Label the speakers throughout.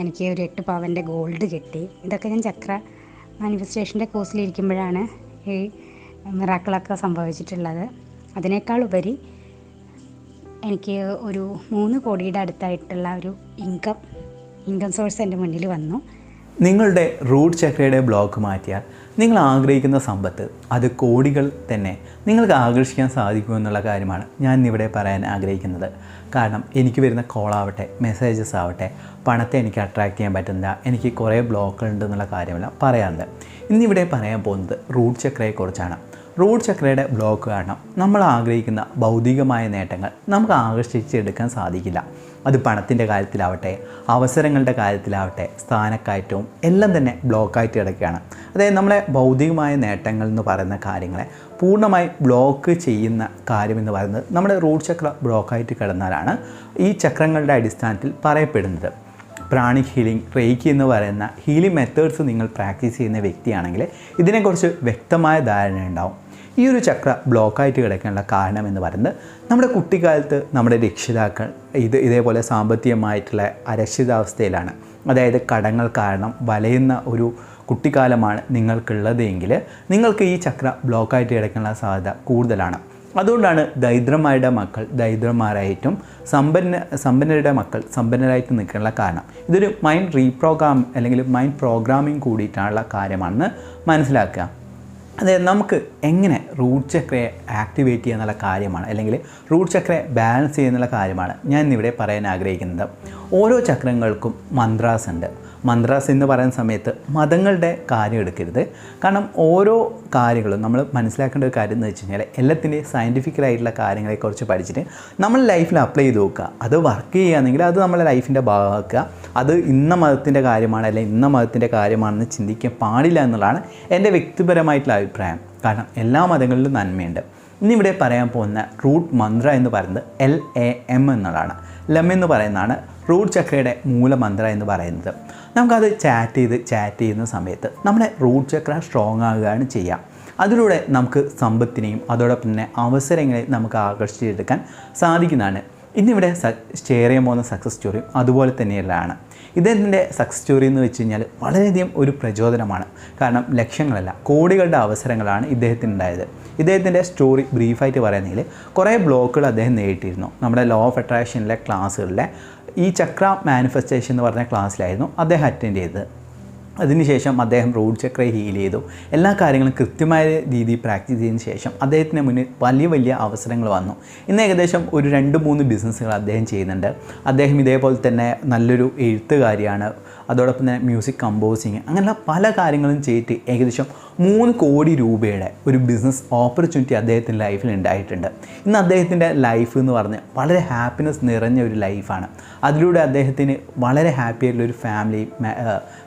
Speaker 1: എനിക്ക് ഒരു എട്ട് പവന്റെ ഗോൾഡ് കിട്ടി. ഇതൊക്കെ ഞാൻ ചക്ര മാനിഫെസ്റ്റേഷന്റെ കോഴ്സിലിരിക്കുമ്പോഴാണ് ഈ മിറാക്കിളൊക്കെ സംഭവിച്ചിട്ടുള്ളത്. അതിനേക്കാൾ ഉപരി എനിക്ക് ഒരു മൂന്ന് കോടിയുടെ അടുത്തായിട്ടുള്ള ഒരു ഇൻകം ഇൻകം സോഴ്സ് എന്റെ മുന്നിൽ വന്നു.
Speaker 2: നിങ്ങളുടെ റൂട്ട് ചക്രയുടെ ബ്ലോക്ക് മാറ്റിയാൽ നിങ്ങൾ ആഗ്രഹിക്കുന്ന സമ്പത്ത് അത് കോടികൾ തന്നെ നിങ്ങൾക്ക് ആകർഷിക്കാൻ സാധിക്കുമെന്നുള്ള കാര്യമാണ് ഞാൻ ഇവിടെ പറയാൻ ആഗ്രഹിക്കുന്നത്. കാരണം എനിക്ക് വരുന്ന കോളാവട്ടെ മെസ്സേജസ് ആവട്ടെ പണത്തെ എനിക്ക് അട്രാക്റ്റ് ചെയ്യാൻ പറ്റുന്നില്ല എനിക്ക് കുറേ ബ്ലോക്കുകൾ ഉണ്ട് എന്നുള്ള കാര്യമെല്ലാം പറയാറുണ്ട്. ഇന്നിവിടെ പറയാൻ പോകുന്നത് റൂട്ട് ചക്രയെക്കുറിച്ചാണ്. റൂട്ട് ചക്രയുടെ ബ്ലോക്ക് കാരണം നമ്മൾ ആഗ്രഹിക്കുന്ന ഭൗതികമായ നേട്ടങ്ങൾ നമുക്ക് ആകർഷിച്ചെടുക്കാൻ സാധിക്കില്ല. അത് പണത്തിന്റെ കാര്യത്തിലാവട്ടെ അവസരങ്ങളുടെ കാര്യത്തിലാവട്ടെ സ്ഥാനക്കയറ്റവും എല്ലാം തന്നെ ബ്ലോക്കായിട്ട് കിടക്കുകയാണ്. അതായത് നമ്മളെ ഭൗതികമായ നേട്ടങ്ങൾ എന്ന് പറയുന്ന കാര്യങ്ങളെ പൂർണമായി ബ്ലോക്ക് ചെയ്യുന്ന കാര്യമെന്ന് പറയുന്നത് നമ്മുടെ റൂട്ട് ചക്ര ബ്ലോക്കായിട്ട് കിടന്നാലാണ് ഈ ചക്രങ്ങളുടെ അടിസ്ഥാനത്തിൽ പറയപ്പെടുന്നത്. പ്രാണി ഹീലിംഗ് റേക്കി എന്ന് പറയുന്ന ഹീലിംഗ് മെത്തേഡ്സ് നിങ്ങൾ പ്രാക്ടീസ് ചെയ്യുന്ന വ്യക്തിയാണെങ്കിൽ ഇതിനെക്കുറിച്ച് വ്യക്തമായ ധാരണ ഉണ്ടാവും ഈ ഒരു ചക്ര ബ്ലോക്കായിട്ട് കിടക്കാനുള്ള കാരണം എന്ന് പറയുന്നത് നമ്മുടെ കുട്ടിക്കാലത്ത് നമ്മുടെ രക്ഷിതാക്കൾ ഇത് ഇതേപോലെ സാമ്പത്തികമായിട്ടുള്ള അരക്ഷിതാവസ്ഥയിലാണ്. അതായത് കടങ്ങൾ കാരണം വലയുന്ന ഒരു കുട്ടിക്കാലമാണ് നിങ്ങൾക്കുള്ളതെങ്കിൽ നിങ്ങൾക്ക് ഈ ചക്ര ബ്ലോക്കായിട്ട് കിടക്കാനുള്ള സാധ്യത കൂടുതലാണ്. അതുകൊണ്ടാണ് ദരിദ്രന്മാരുടെ മക്കൾ ദരിദ്രന്മാരായിട്ടും സമ്പന്ന സമ്പന്നരുടെ മക്കൾ സമ്പന്നരായിട്ട് നിൽക്കാനുള്ള കാരണം. ഇതൊരു മൈൻഡ് റീപ്രോഗ്രാം അല്ലെങ്കിൽ മൈൻഡ് പ്രോഗ്രാമിംഗ് കൂടിയിട്ടുള്ള കാര്യമാണെന്ന് മനസ്സിലാക്കുക. അതായത് നമുക്ക് എങ്ങനെ റൂട്ട് ചക്രയെ ആക്ടിവേറ്റ് ചെയ്യുക എന്നുള്ള കാര്യമാണ് അല്ലെങ്കിൽ റൂട്ട് ചക്രയെ ബാലൻസ് ചെയ്യുന്നുള്ള കാര്യമാണ് ഞാൻ ഇന്നിവിടെ പറയാൻ ആഗ്രഹിക്കുന്നത്. ഓരോ ചക്രങ്ങൾക്കും മന്ത്രാസ് ഉണ്ട്. മന്ത്രാസ് എന്ന് പറയുന്ന സമയത്ത് മതങ്ങളുടെ കാര്യം എടുക്കരുത്. കാരണം ഓരോ കാര്യങ്ങളും നമ്മൾ മനസ്സിലാക്കേണ്ട ഒരു കാര്യം എന്ന് വെച്ച് കഴിഞ്ഞാൽ എല്ലാത്തിന്റെയും സയന്റിഫിക്കലായിട്ടുള്ള കാര്യങ്ങളെക്കുറിച്ച് പഠിച്ചിട്ട് നമ്മൾ ലൈഫിൽ അപ്ലൈ ചെയ്ത് നോക്കുക. അത് വർക്ക് ചെയ്യുകയാണെങ്കിൽ അത് നമ്മളെ ലൈഫിന്റെ ഭാഗമാക്കുക. അത് ഇന്ന മതത്തിന്റെ കാര്യമാണ് അല്ലെങ്കിൽ ഇന്ന മതത്തിന്റെ കാര്യമാണെന്ന് ചിന്തിക്കാൻ പാടില്ല എന്നുള്ളതാണ് എന്റെ വ്യക്തിപരമായിട്ടുള്ള അഭിപ്രായം. കാരണം എല്ലാ മതങ്ങളിലും നന്മയുണ്ട്. ഇന്നിവിടെ പറയാൻ പോകുന്ന റൂട്ട് മന്ത്ര എന്ന് പറയുന്നത് എൽ എ എം എന്നുള്ളതാണ് ലം എന്ന് പറയുന്നതാണ് റൂട്ട് ചക്രയുടെ മൂലമന്ത്ര എന്ന് പറയുന്നത്. നമുക്കത് ചാറ്റ് ചെയ്ത് ചാറ്റ് ചെയ്യുന്ന സമയത്ത് നമ്മുടെ റൂട്ട് ചക്ര സ്ട്രോങ് ആകുകയാണ് ചെയ്യുക അതിലൂടെ നമുക്ക് സമ്പത്തിനെയും അതോടൊപ്പം തന്നെ അവസരങ്ങളെയും നമുക്ക് ആകർഷിച്ചെടുക്കാൻ സാധിക്കുന്നതാണ്. ഇന്നിവിടെ ഷെയർ ചെയ്യാൻ പോകുന്ന സക്സസ് സ്റ്റോറിയും അതുപോലെ തന്നെയുള്ളതാണ്. ഇദ്ദേഹത്തിന്റെ സക്സസ് സ്റ്റോറി എന്ന് വെച്ച് കഴിഞ്ഞാൽ വളരെയധികം ഒരു പ്രചോദനമാണ്. കാരണം ലക്ഷ്യങ്ങളല്ല കോടികളുടെ അവസരങ്ങളാണ് ഇദ്ദേഹത്തിന് ഉണ്ടായത് ഇദ്ദേഹത്തിന്റെ സ്റ്റോറി ബ്രീഫായിട്ട് പറയുന്നതിൽ കുറേ ബ്ലോക്കുകൾ അദ്ദേഹം നേരിട്ടിരുന്നു. നമ്മുടെ ലോ ഓഫ് അട്രാക്ഷനിലെ ക്ലാസ്സുകളിലെ ഈ ചക്ര മാനിഫെസ്റ്റേഷൻ എന്ന് പറഞ്ഞ ക്ലാസ്സിലായിരുന്നു അദ്ദേഹം അറ്റൻഡ് ചെയ്തത്. അതിനുശേഷം അദ്ദേഹം റോഡ് ചക്ര ഹീൽ ചെയ്തു. എല്ലാ കാര്യങ്ങളും കൃത്യമായ രീതിയിൽ പ്രാക്ടീസ് ചെയ്തതിന് ശേഷം അദ്ദേഹത്തിന് മുന്നിൽ വലിയ വലിയ അവസരങ്ങൾ വന്നു. ഇന്ന് ഏകദേശം ഒരു രണ്ട് മൂന്ന് ബിസിനസ്സുകൾ അദ്ദേഹം ചെയ്യുന്നുണ്ട്. അദ്ദേഹം ഇതേപോലെ തന്നെ നല്ലൊരു എഴുത്തുകാരിയാണ്. അതോടൊപ്പം തന്നെ മ്യൂസിക് കമ്പോസിങ് അങ്ങനെയുള്ള പല കാര്യങ്ങളും ചെയ്തിട്ട് ഏകദേശം മൂന്ന് കോടി രൂപയുടെ ഒരു ബിസിനസ് ഓപ്പർച്യൂണിറ്റി അദ്ദേഹത്തിന്റെ ലൈഫിൽ ഉണ്ടായിട്ടുണ്ട്. ഇന്ന് അദ്ദേഹത്തിന്റെ ലൈഫ് എന്ന് പറഞ്ഞാൽ വളരെ ഹാപ്പിനെസ് നിറഞ്ഞ ഒരു ലൈഫാണ് അതിലൂടെ അദ്ദേഹത്തിന് വളരെ ഹാപ്പി ആയിട്ടുള്ള ഒരു ഫാമിലി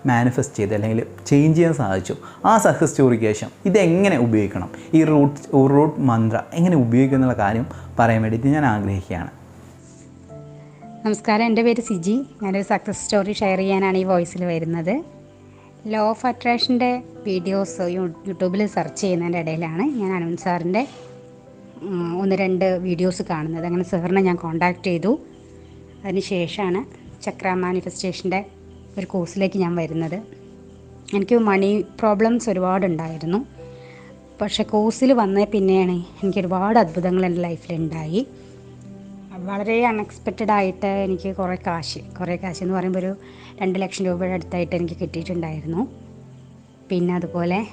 Speaker 2: മാനിഫെസ്റ്റ് ചെയ്ത് അല്ലെങ്കിൽ ചേഞ്ച് ചെയ്യാൻ സാധിച്ചു. ആ സക്സസ് സ്റ്റോറിക്ക് ശേഷം ഇതെങ്ങനെ ഉപയോഗിക്കണം? ഈ റൂട്ട് റൂട്ട് മന്ത്ര എങ്ങനെ ഉപയോഗിക്കുക എന്നുള്ള കാര്യം പറയാൻ വേണ്ടിയിട്ട് ഞാൻ ആഗ്രഹിക്കുകയാണ്.
Speaker 1: നമസ്കാരം. എന്റെ പേര് സിജി. ഞാനൊരു സക്സസ് സ്റ്റോറി ഷെയർ ചെയ്യാനാണ് ഈ വോയിസിൽ വരുന്നത്. ലോ ഓഫ് അട്രാക്ഷന്റെ വീഡിയോസ് യൂട്യൂബിൽ സെർച്ച് ചെയ്യുന്നതിന്റെ ഇടയിലാണ് ഞാൻ അനൂൻ സാറിന്റെ ഒന്ന് രണ്ട് വീഡിയോസ് കാണുന്നത്. അങ്ങനെ സാറിനെ ഞാൻ കോണ്ടാക്ട് ചെയ്തു. അതിന് ശേഷമാണ് ചക്ര മാനിഫെസ്റ്റേഷന്റെ ഒരു കോഴ്സിലേക്ക് ഞാൻ വരുന്നത്. എനിക്ക് മണി പ്രോബ്ലംസ് ഒരുപാടുണ്ടായിരുന്നു. പക്ഷേ കോഴ്സിൽ വന്നേ പിന്നെയാണ് എനിക്ക് ഒരുപാട് അത്ഭുതങ്ങൾ എന്റെ ലൈഫിലുണ്ടായി വളരെ അൺഎക്സ്പെക്റ്റഡ് ആയിട്ട് എനിക്ക് കുറേ കാശ് കുറേ കാശ് എന്ന് പറയുമ്പോൾ ഒരു രണ്ട് ലക്ഷം രൂപയുടെ അടുത്തായിട്ട് എനിക്ക് കിട്ടിയിട്ടുണ്ടായിരുന്നു. പിന്നെ അതുപോലെ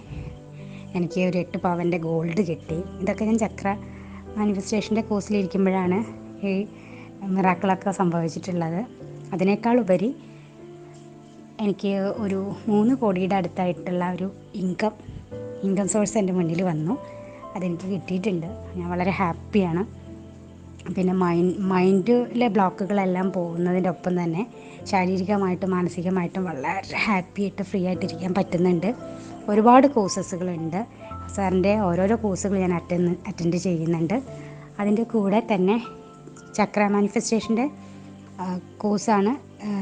Speaker 1: എനിക്ക് ഒരു എട്ട് പവന്റെ ഗോൾഡ് കിട്ടി. ഇതൊക്കെ ഞാൻ ചക്ര മാനിഫെസ്റ്റേഷന്റെ കോഴ്സിലിരിക്കുമ്പോഴാണ് ഈ മിറാക്കിളൊക്കെ സംഭവിച്ചിട്ടുള്ളത്. അതിനേക്കാൾ ഉപരി എനിക്ക് ഒരു മൂന്ന് കോടിയുടെ അടുത്തായിട്ടുള്ള ഒരു ഇൻകം ഇൻകം സോഴ്സ് എന്റെ മുന്നിൽ വന്നു. അതെനിക്ക് കിട്ടിയിട്ടുണ്ട്. ഞാൻ വളരെ ഹാപ്പിയാണ് പിന്നെ മൈൻഡ് മൈൻഡിലെ ബ്ലോക്കുകളെല്ലാം പോകുന്നതിന്റെ ഒപ്പം തന്നെ ശാരീരികമായിട്ടും മാനസികമായിട്ടും വളരെ ഹാപ്പി ആയിട്ട് ഫ്രീ ആയിട്ടിരിക്കാൻ പറ്റുന്നുണ്ട്. ഒരുപാട് കോഴ്സസുകളുണ്ട് സാറിന്റെ ഓരോരോ കോഴ്സുകൾ ഞാൻ അറ്റൻഡ് അറ്റൻഡ് ചെയ്യുന്നുണ്ട്. അതിന്റെ കൂടെ തന്നെ ചക്ര മാനിഫെസ്റ്റേഷന്റെ കോഴ്സാണ്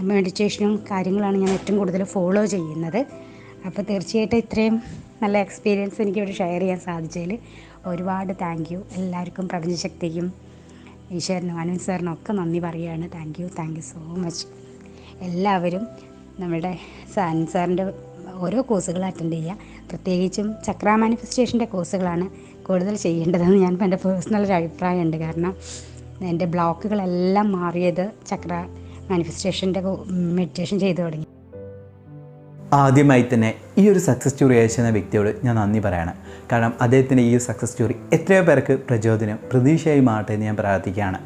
Speaker 1: മെഡിറ്റേഷനും കാര്യങ്ങളാണ് ഞാൻ ഏറ്റവും കൂടുതൽ ഫോളോ ചെയ്യുന്നത്. അപ്പോൾ തീർച്ചയായിട്ടും ഇത്രയും നല്ല എക്സ്പീരിയൻസ് എനിക്കിവിടെ ഷെയർ ചെയ്യാൻ സാധിച്ചതിൽ ഒരുപാട് താങ്ക് യു എല്ലാവർക്കും പ്രപഞ്ചശക്തിക്കും ഈശ്വരനും അനുവിൻ സാറിനും ഒക്കെ നന്ദി പറയുകയാണ്. Thank you thank you so much എല്ലാവരും നമ്മുടെ സാൻ സാറിന്റെ ഓരോ കോഴ്സുകൾ അറ്റൻഡ് ചെയ്യുക. പ്രത്യേകിച്ചും ചക്ര മാനിഫെസ്റ്റേഷന്റെ കോഴ്സുകളാണ് കൂടുതൽ ചെയ്യേണ്ടതെന്ന് ഞാൻ എന്റെ പേഴ്സണൽ ഒരു അഭിപ്രായമുണ്ട്. കാരണം എന്റെ ബ്ലോക്കുകളെല്ലാം മാറിയത് ചക്ര മാനിഫെസ്റ്റേഷന്റെ മെഡിറ്റേഷൻ ചെയ്തു തുടങ്ങി.
Speaker 2: ആദ്യമായി തന്നെ ഈ ഒരു സക്സസ് സ്റ്റോറി അയച്ചെന്ന വ്യക്തിയോട് ഞാൻ നന്ദി പറയണം. കാരണം അദ്ദേഹത്തിന്റെ ഈ സക്സസ് സ്റ്റോറി എത്രയോ പേർക്ക് പ്രചോദനം പ്രതീക്ഷയായി മാറട്ടെ എന്ന് ഞാൻ പ്രാർത്ഥിക്കുകയാണ്.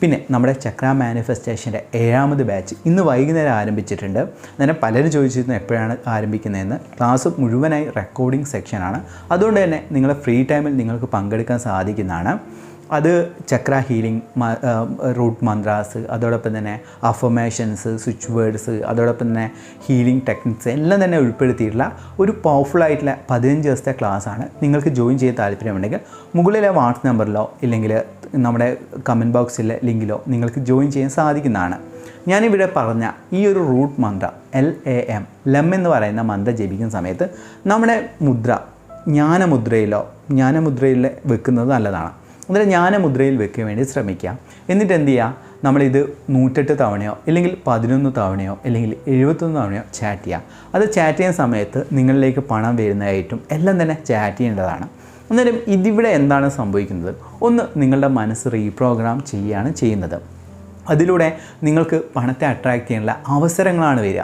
Speaker 2: പിന്നെ നമ്മുടെ ചക്ര മാനിഫെസ്റ്റേഷന്റെ ഏഴാമത് ബാച്ച് ഇന്ന് വൈകുന്നേരം ആരംഭിച്ചിട്ടുണ്ട്. അങ്ങനെ പലരും ചോദിച്ചിരുന്നു എപ്പോഴാണ് ആരംഭിക്കുന്നതെന്ന്. ക്ലാസ് മുഴുവനായി റെക്കോർഡിംഗ് സെക്ഷനാണ് അതുകൊണ്ട് തന്നെ നിങ്ങളുടെ ഫ്രീ ടൈമിൽ നിങ്ങൾക്ക് പങ്കെടുക്കാൻ സാധിക്കുന്നതാണ്. അത് ചക്ര ഹീലിംഗ് റൂട്ട് മന്ത്രാസ് അതോടൊപ്പം തന്നെ അഫർമേഷൻസ് സ്വിച്ച് വേർഡ്സ് അതോടൊപ്പം തന്നെ ഹീലിംഗ് ടെക്നിക്സ് എല്ലാം തന്നെ ഉൾപ്പെടുത്തിയിട്ടുള്ള ഒരു പവർഫുൾ ആയിട്ടുള്ള പതിനഞ്ച് ദിവസത്തെ ക്ലാസ്സാണ് നിങ്ങൾക്ക് ജോയിൻ ചെയ്യാൻ താല്പര്യമുണ്ടെങ്കിൽ മുകളിലെ വാട്സ് നമ്പറിലോ ഇല്ലെങ്കിൽ നമ്മുടെ കമന്റ് ബോക്സിലെ ലിങ്കിലോ നിങ്ങൾക്ക് ജോയിൻ ചെയ്യാൻ സാധിക്കുന്നതാണ്. ഞാനിവിടെ പറഞ്ഞ ഈ ഒരു root mantra L A M ലം എന്ന് പറയുന്ന മന്ത്ര ജപിക്കുന്ന സമയത്ത് നമ്മുടെ മുദ്ര ജ്ഞാനമുദ്രയിലോ ജ്ഞാനമുദ്രയിൽ വെക്കുന്നത് നല്ലതാണ്. അന്നേരം ജ്ഞാനമുദ്രയിൽ വെക്കാൻ വേണ്ടി ശ്രമിക്കുക എന്നിട്ട് എന്ത് ചെയ്യുക നമ്മളിത് നൂറ്റെട്ട് തവണയോ അല്ലെങ്കിൽ പതിനൊന്ന് തവണയോ അല്ലെങ്കിൽ എഴുപത്തൊന്ന് തവണയോ ചാറ്റ് ചെയ്യുക അത് ചാറ്റ് ചെയ്യുന്ന സമയത്ത് നിങ്ങളിലേക്ക് പണം വരുന്നതായിട്ടും എല്ലാം തന്നെ ചാറ്റ് ചെയ്യേണ്ടതാണ്. അന്നേരം ഇതിവിടെ എന്താണ് സംഭവിക്കുന്നത്? ഒന്ന് നിങ്ങളുടെ മനസ്സ് റീപ്രോഗ്രാം ചെയ്യുകയാണ് ചെയ്യുന്നത്. അതിലൂടെ നിങ്ങൾക്ക് പണത്തെ അട്രാക്റ്റ് ചെയ്യാനുള്ള അവസരങ്ങളാണ് വരിക.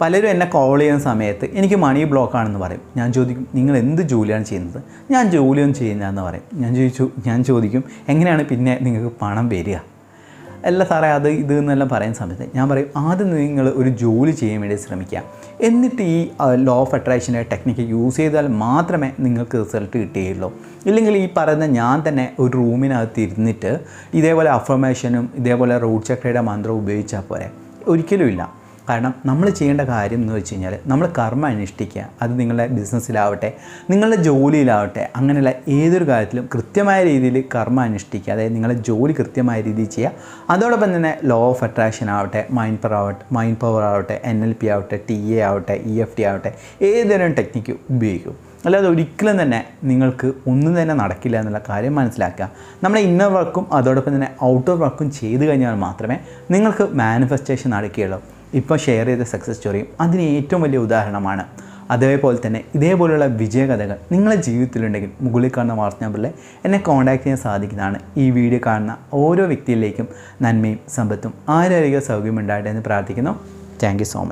Speaker 2: പലരും എന്നെ കോൾ ചെയ്യുന്ന സമയത്ത് എനിക്ക് മണി ബ്ലോക്ക് ആണെന്ന് പറയും. ഞാൻ ചോദിക്കും നിങ്ങൾ എന്ത് ജോലിയാണ് ചെയ്യുന്നത്? ഞാൻ ജോലിയൊന്നും ചെയ്യുന്നതെന്ന് പറയും. ഞാൻ ചോദിച്ചു ഞാൻ ചോദിക്കും എങ്ങനെയാണ് പിന്നെ നിങ്ങൾക്ക് പണം വരിക? അല്ല സാറേ അത് ഇത് എന്നെല്ലാം പറയുന്ന സമയത്ത് ഞാൻ പറയും ആദ്യം നിങ്ങൾ ഒരു ജോലി ചെയ്യാൻ വേണ്ടി ശ്രമിക്കുക. എന്നിട്ട് ഈ ലോ ഓഫ് അട്രാക്ഷന്റെ ടെക്നിക്ക് യൂസ് ചെയ്താൽ മാത്രമേ നിങ്ങൾക്ക് റിസൾട്ട് കിട്ടുകയുള്ളൂ ഇല്ലെങ്കിൽ ഈ പറയുന്ന ഞാൻ തന്നെ ഒരു റൂമിനകത്ത് ഇരുന്നിട്ട് ഇതേപോലെ അഫർമേഷനും ഇതേപോലെ റൂട്ട് ചക്രയുടെ മന്ത്രം ഉപയോഗിച്ചാൽ പോരെ. ഒരിക്കലുമില്ല കാരണം നമ്മൾ ചെയ്യേണ്ട കാര്യം എന്ന് വെച്ച് കഴിഞ്ഞാൽ നമ്മൾ കർമ്മ അനുഷ്ഠിക്കുക. അത് നിങ്ങളുടെ ബിസിനസ്സിലാവട്ടെ നിങ്ങളുടെ ജോലിയിലാവട്ടെ അങ്ങനെയുള്ള ഏതൊരു കാര്യത്തിലും കൃത്യമായ രീതിയിൽ കർമ്മ അനുഷ്ഠിക്കുക. അതായത് നിങ്ങളുടെ ജോലി കൃത്യമായ രീതിയിൽ ചെയ്യുക. അതോടൊപ്പം തന്നെ ലോ ഓഫ് അട്രാക്ഷൻ ആവട്ടെ മൈൻഡ് പവർ ആവട്ടെ മൈൻഡ് പവർ ആവട്ടെ എൻ എൽ പി ആവട്ടെ ടി എ ആവട്ടെ ഇ എഫ് ടി ആവട്ടെ ഏതൊരു ടെക്നിക്ക് ഉപയോഗിക്കും. അല്ലാതെ ഒരിക്കലും തന്നെ നിങ്ങൾക്ക് ഒന്നും തന്നെ നടക്കില്ല എന്നുള്ള കാര്യം മനസ്സിലാക്കുക. നമ്മുടെ ഇന്നർ വർക്കും അതോടൊപ്പം തന്നെ ഔട്ടർ വർക്കും ചെയ്തു കഴിഞ്ഞാൽ മാത്രമേ നിങ്ങൾക്ക് മാനിഫെസ്റ്റേഷൻ നടക്കുകയുള്ളൂ. ഇപ്പോൾ ഷെയർ ചെയ്ത സക്സസ് സ്റ്റോറിയും അതിന് ഏറ്റവും വലിയ ഉദാഹരണമാണ്. അതേപോലെ തന്നെ ഇതേപോലെയുള്ള വിജയകഥകൾ നിങ്ങളുടെ ജീവിതത്തിലുണ്ടെങ്കിൽ മുകളിൽ കാണുന്ന വാട്സ് നമ്പറിൽ എന്നെ കോൺടാക്റ്റ് ചെയ്യാൻ സാധിക്കുന്നതാണ്. ഈ വീഡിയോ കാണുന്ന ഓരോ വ്യക്തിയിലേക്കും നന്മയും സമ്പത്തും ആരോഗ്യ സൗകര്യം ഉണ്ടാകട്ടെ എന്ന് പ്രാർത്ഥിക്കുന്നു. Thank so much